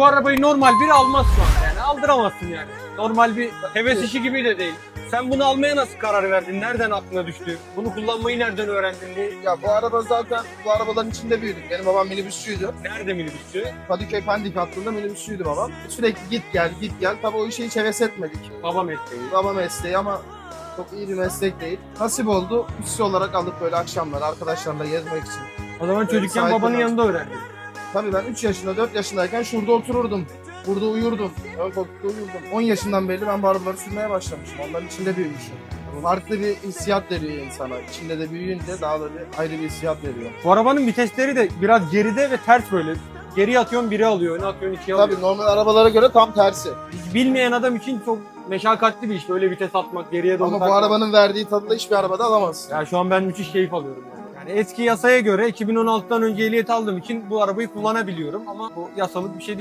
Bu arabayı normal biri almaz şu an yani aldıramazsın yani. Normal bir heves işi gibi de değil. Sen bunu almaya nasıl karar verdin? Nereden aklına düştü? Bunu kullanmayı nereden öğrendin? diye. Ya bu araba zaten bu arabaların içinde büyüdüm. Benim babam minibüsçüydü. Nerede minibüsçü? Kadıköy Pendik hattında minibüsçüydü babam. Sürekli git gel git gel. Tabii o işe hiç heves etmedik. Baba mesleği. Baba mesleği ama çok iyi bir meslek değil. Nasip oldu. Üstü olarak alıp böyle akşamlar arkadaşlarla gezmek için. O zaman çocukken babanın yanında öğrendin. Tabii ben 3 yaşında 4 yaşındayken şurada otururdum. Burada uyurdum. Ön koltukta uyurdum. 10 yaşından beri ben bu arabaları sürmeye başlamışım. Onların içinde büyümüşüm. Farklı bir hissiyat veriyor insana. İçinde de büyüyünce daha da bir ayrı bir hissiyat veriyor. Bu arabanın vitesleri de biraz geride ve ters böyle. Geri atıyorsun biri alıyor, öne atıyorsun ikiye alıyor. Tabii normal arabalara göre tam tersi. Hiç bilmeyen adam için çok meşakkatli bir iş böyle vites atmak, geriye doğru Ama bu takmak. arabanın verdiği tadı da hiçbir arabada alamazsın. Ya şu an ben müthiş keyif alıyorum. Yani eski yasaya göre 2016'dan önce ehliyet aldığım için bu arabayı kullanabiliyorum ama bu yasalık bir şey değil.